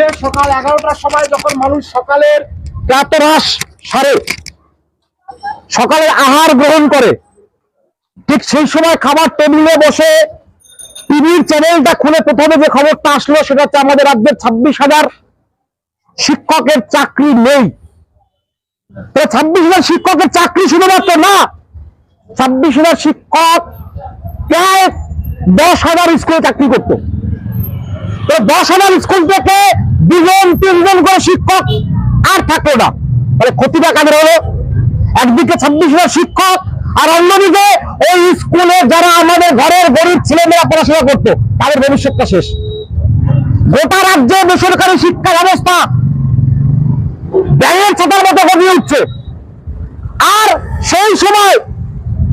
যে সকাল এগারোটার সময় যখন মানুষ সকালের প্রাতরাস সারে, সকালের আহার গ্রহণ করে, ঠিক সেই সময় খাবার টেবিলে বসে টিভির চ্যানেলটা খুলে প্রথমে যে খবরটা আসলো সেটা হচ্ছে আমাদের রাজ্যের ছাব্বিশ হাজার শিক্ষকের চাকরি নেই। ছাব্বিশ হাজার শিক্ষকের চাকরি শুধুমাত্র না, ছাব্বিশ হাজার শিক্ষক প্রায় দশ হাজার স্কুলে চাকরি করতো। দশ হাজার স্কুল থেকে দুজন তিনজন করে শিক্ষক আর থাকল না। তাহলে ক্ষতিটা কাদের হলো? একদিকে ছাব্বিশ হাজার শিক্ষক আর অন্যদিকে ওই স্কুলে যারা আমাদের ঘরের গরিব ছেলেমেয়েরা পড়াশোনা করতো, তাদের ভবিষ্যৎটা শেষ। গোটা রাজ্যে বেসরকারি শিক্ষা ব্যবস্থা ব্যাঙের ছাতার মতো গড়িয়ে উঠছে। আর সেই সময়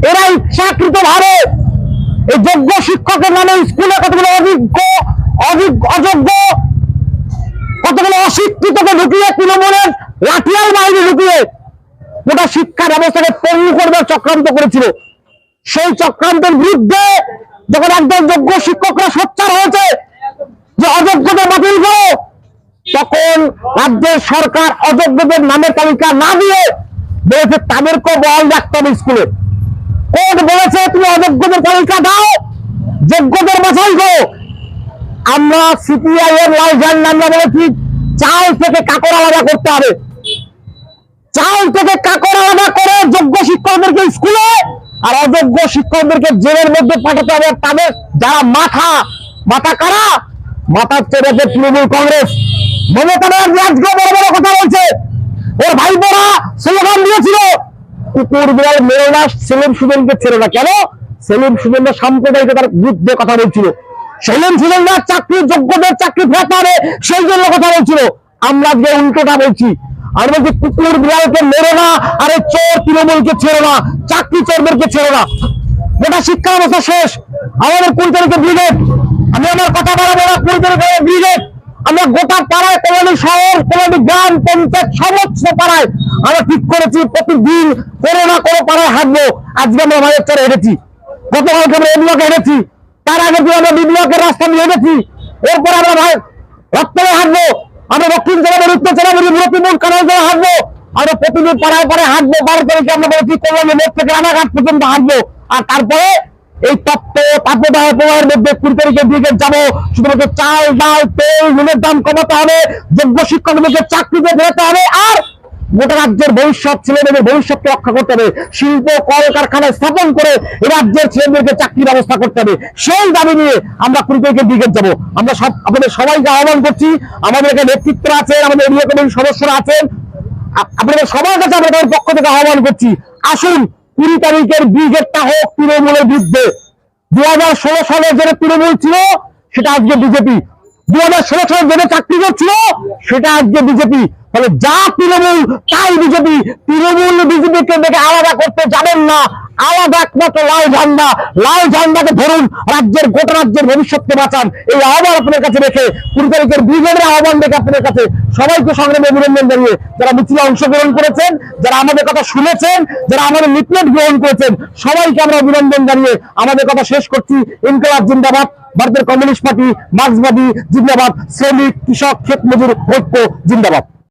এরা ইচ্ছাকৃত ভাবে এই যোগ্য শিক্ষকের নামে স্কুলে কতগুলো অভিজ্ঞ অভিজ্ঞ অযোগ্য কতগুলো অশিক্ষিতকে ঢুকিয়ে তৃণমূলের বাহিনী ঢুকিয়ে গোটা শিক্ষা ব্যবস্থাকে পঙ্গু করবার চক্রান্ত করেছিল। সেই চক্রান্তের বিরুদ্ধে যখন একদম যোগ্য শিক্ষকরা সোচ্চার হয়েছে যে অযোগ্যতা বাতিল করো, তখন রাজ্যের সরকার অযোগ্যদের নামের তালিকা না দিয়ে বলেছে, তাদেরকেও বল রাখতে হবে স্কুলে। কোর্ট বলেছে, তুমি অযোগ্যদের তালিকা দাও, যোগ্যদের বাছাই করো। আমরা সিপিআই এর লাল ঝান্ডা বলেছি, চাল থেকে কাকর আলাদা করতে হবে। চাল থেকে কাকর আলাদা করে যোগ্য শিক্ষকদেরকে স্কুলে আর অযোগ্য শিক্ষকদেরকে জেলের মধ্যে পাঠাতে হবে। তাদের যারা মাথা মাথা কারা? তৃণমূল কংগ্রেস। মমতা ব্যানার্জি আজকে বড় বড় কথা বলছে। ওর ভাই স্লোগান দিয়েছিল, কুকুর বিড়াল মেরো না, সেলিম সুজনকে ছেড়ে না। কেন? সেলিম সুজনরা সাম্প্রদায়িকতার বিরুদ্ধে কথা বলছিল। সেলিম সুজনরা চাকরির যোগ্যদের চাকরি সেই জন্য কথা বলছিল। আমরা যে উল্টোটা বলছি। আর বলছি, কুকুর বিড়ালকে মেরো না, আরে চোর তৃণমূলকে ছেড়ো না, চাকরি চোরদেরকে ছেড়ো না। গোটা শিক্ষা ব্যবস্থা শেষ। আমাদের কুড়ি তারিখে ব্রিগেড। আমি আমার কথা বাড়াবো না কুড়ি তারিখে ব্রিগেড। আমরা গোটা পাড়ায় কলোনি, শহর, কলোনি, গ্রাম, পঞ্চায়েত, সমস্ত পাড়ায়। আমরা ঠিক করেছি, প্রতিদিন কোনো না কোনো পাড়ায় হাঁটবো। আজকে আমরা মায়ের চরে হেঁটেছি। গতকালকে আমরা এ ব্লকে হেঁটেছি। তার আগে দিয়ে আমরা বি রাস্তা দিয়ে হেঁটেছি, এরপর আমরা ভাই রক্তরে হাঁটবো। আমরা দক্ষিণ জেলা প্রতিদিন পাড়ায় হাঁটবো, বারো তারিখে আমরা থেকে পর্যন্ত হাঁটবো। আর তারপরে এই তত্ত্ব প্রবাহের মধ্যে কুড়ি তারিখের দিকে যাব। শুধুমাত্র চাল, ডাল, তেল, নুনের দাম কমাতে হবে, যোগ্য শিক্ষকদেরকে চাকরিতে ফেরাতে হবে। আর গোটা রাজ্যের ভবিষ্যৎ, ছেলেমেয়েদের ভবিষ্যৎকে রক্ষা করতে হবে। শিল্প কলকারখানায় স্থাপন করে এই রাজ্যের ছেলেমেয়েদেরকে চাকরি ব্যবস্থা করতে হবে। সেই দাবি নিয়ে আমরা কুড়ি তারিখের দিকে যাব। আমরা সব, আপনাদের সবাইকে আহ্বান করছি। আমাদের এখানে নেতৃত্ব আছেন, আমাদের এরিয়া কমিটির সদস্যরা আছেন। আপনাদের সবার কাছে আমরা তাদের পক্ষ থেকে আহ্বান করছি। আসুন, কুড়ি তারিখের ব্রিগেডটা হোক তৃণমূলের বিরুদ্ধে। দু হাজার ষোলো সালে যেটা তৃণমূল ছিল, সেটা আজকে বিজেপি দু হাজার ষোলো সালে চাকরি করছিল, সেটা আজকে বিজেপি। ফলে যা তৃণমূল, তাই বিজেপি। তৃণমূল বিজেপিকে দেখে আলাদা করতে যাবেন না। আলাদা একমাত্র লাল ঝান্ডা। লাল ঝান্ডাকে ধরুন, রাজ্যের, গোটা রাজ্যের ভবিষ্যৎকে বাঁচান। এই আহ্বান আপনার কাছে রেখে কুড়ি তারিখের ব্রিগেডের আহ্বান রেখে আপনার কাছে সবাইকে সংগ্রামে অভিনন্দন জানিয়ে যারা মিছিলে অংশগ্রহণ করেছেন, যারা আমাদের কথা শুনেছেন, যারা আমাদের লিফলেট গ্রহণ করেছেন, সবাইকে আমরা অভিনন্দন জানিয়ে আমাদের কথা শেষ করছি। ইনকলাব জিন্দাবাদ। ভারতের কমিউনিস্ট পার্টি মার্ক্সবাদী জিন্দাবাদ শ্রমিক কৃষক ক্ষেত মজুর ঐক্য জিন্দাবাদ।